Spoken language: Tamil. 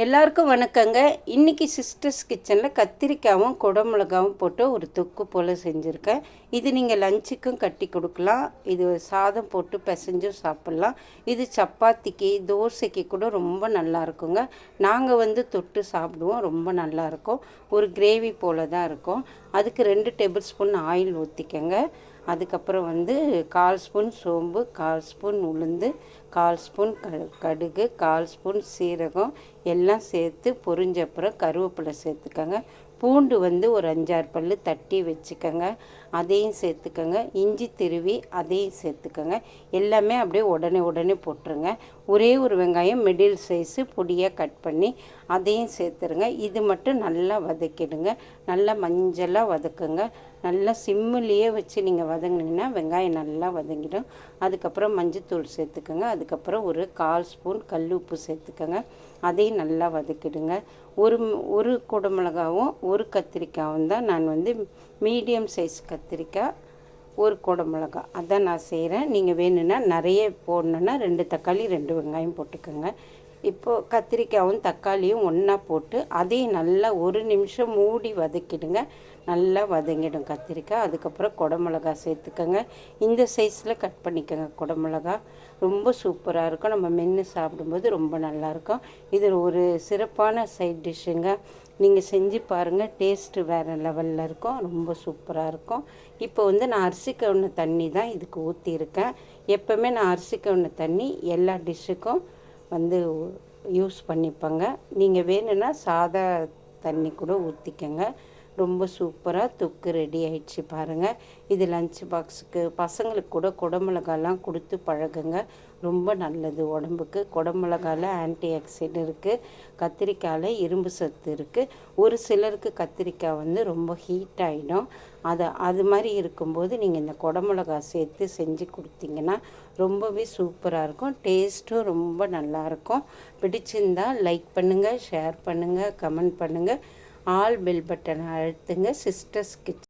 எல்லாருக்கும் வணக்கங்க. இன்றைக்கி சிஸ்டர்ஸ் கிச்சனில் கத்திரிக்காவும் குடமிளகாவும் போட்டு ஒரு தொக்கு போல் செஞ்சுருக்கேன். இது நீங்கள் லஞ்சுக்கும் கட்டி கொடுக்கலாம். இது சாதம் போட்டு பிசைஞ்சும் சாப்பிட்லாம். இது சப்பாத்திக்கு தோசைக்கு கூட ரொம்ப நல்லா இருக்குங்க. நாங்கள் வந்து தொட்டு சாப்பிடுவோம். ரொம்ப நல்லாயிருக்கும் ஒரு கிரேவி போல் தான் இருக்கும். அதுக்கு ரெண்டு டேபிள் ஸ்பூன் ஆயில் ஊற்றிக்கங்க அதுக்கப்புறம் வந்து கால் ஸ்பூன் சோம்பு கால் ஸ்பூன் உளுந்து கால் ஸ்பூன் கடுகு கால் ஸ்பூன் சீரகம் எல்லாம் சேர்த்து பொரிஞ்சப்புறம் கருவேப்பிலை சேர்த்துக்கோங்க. பூண்டு வந்து ஒரு அஞ்சாறு பல் தட்டி வச்சுக்கோங்க. அதையும் சேர்த்துக்கோங்க. இஞ்சி திருவி அதையும் சேர்த்துக்கோங்க. எல்லாமே அப்படியே உடனே உடனே போட்டுருங்க. ஒரே ஒரு வெங்காயம் மிடில் சைஸு பொடியாக கட் பண்ணி அதையும் சேர்த்துருங்க. இது மட்டும் நல்லா வதக்கிடுங்க. நல்லா மஞ்சளாக வதக்குங்க. நல்லா சிம்மிலேயே வச்சு நீங்கள் வதங்கினீங்கன்னா வெங்காயம் நல்லா வதங்கிடும். அதுக்கப்புறம் மஞ்சத்தூள் சேர்த்துக்கோங்க. அதுக்கப்புறம் ஒரு கால் ஸ்பூன் கல் உப்பு சேர்த்துக்கோங்க. அதையும் நல்லா வதக்கிடுங்க. ஒரு ஒரு குடமிளகாவும் ஒரு கத்திரிக்காயும் தான் நான் வந்து மீடியம் சைஸ் கத்திரிக்காய் ஒரு குடமிளகா அதான் நான் செய்கிறேன் நீங்கள் வேணும்னா நிறைய போடணுன்னா ரெண்டு தக்காளி ரெண்டு வெங்காயம் போட்டுக்கோங்க. இப்போது கத்திரிக்காயும் தக்காளியும் ஒன்றா போட்டு அதையும் நல்லா ஒரு நிமிஷம் மூடி வதக்கிடுங்க. நல்லா வதங்கிடும் கத்திரிக்காய். அதுக்கப்புறம் குடமிளகா சேர்த்துக்கோங்க. இந்த சைஸில் கட் பண்ணிக்கோங்க குடமிளகா ரொம்ப சூப்பராக இருக்கும். நம்ம மென்று சாப்பிடும்போது ரொம்ப நல்லாயிருக்கும் இது ஒரு சிறப்பான சைட் டிஷ்ஷுங்க நீங்கள் செஞ்சு பாருங்கள் டேஸ்ட்டு வேறு லெவலில் இருக்கும். ரொம்ப சூப்பராக இருக்கும். இப்போ வந்து நான் அரிசி கவுன தண்ணி தான் இதுக்கு ஊற்றிருக்கேன் எப்போவுமே நான் அரிசி கவுன தண்ணி எல்லா டிஷ்ஷுக்கும் வந்து யூஸ் பண்ணிப்பேங்க. நீங்கள் வேணும்னா சாதா தண்ணி கூட ஊற்றிக்கங்க ரொம்ப சூப்பராக தொக்கு ரெடி ஆயிடுச்சு பாருங்கள் இது லஞ்ச் பாக்ஸுக்கு பசங்களுக்கு கூட குடமிளகாலாம் கொடுத்து பழகுங்க. ரொம்ப நல்லது உடம்புக்கு. குடமிளகாவில் ஆன்டி ஆக்சிடென்ட் இருக்குது கத்திரிக்காயில் இரும்பு சத்து இருக்குது ஒரு சிலருக்கு கத்திரிக்காய் வந்து ரொம்ப ஹீட் ஆகிடும் அதை அது மாதிரி இருக்கும்போது நீங்கள் இந்த குடமிளகா சேர்த்து செஞ்சு கொடுத்தீங்கன்னா ரொம்பவே சூப்பராக இருக்கும். டேஸ்ட்டும் ரொம்ப நல்லாயிருக்கும் பிடிச்சிருந்தால் லைக் பண்ணுங்கள் ஷேர் பண்ணுங்கள் கமெண்ட் பண்ணுங்கள் ஆல் பெல் பட்டனை அழுத்துங்க சிஸ்டர்ஸ் கிச்சன்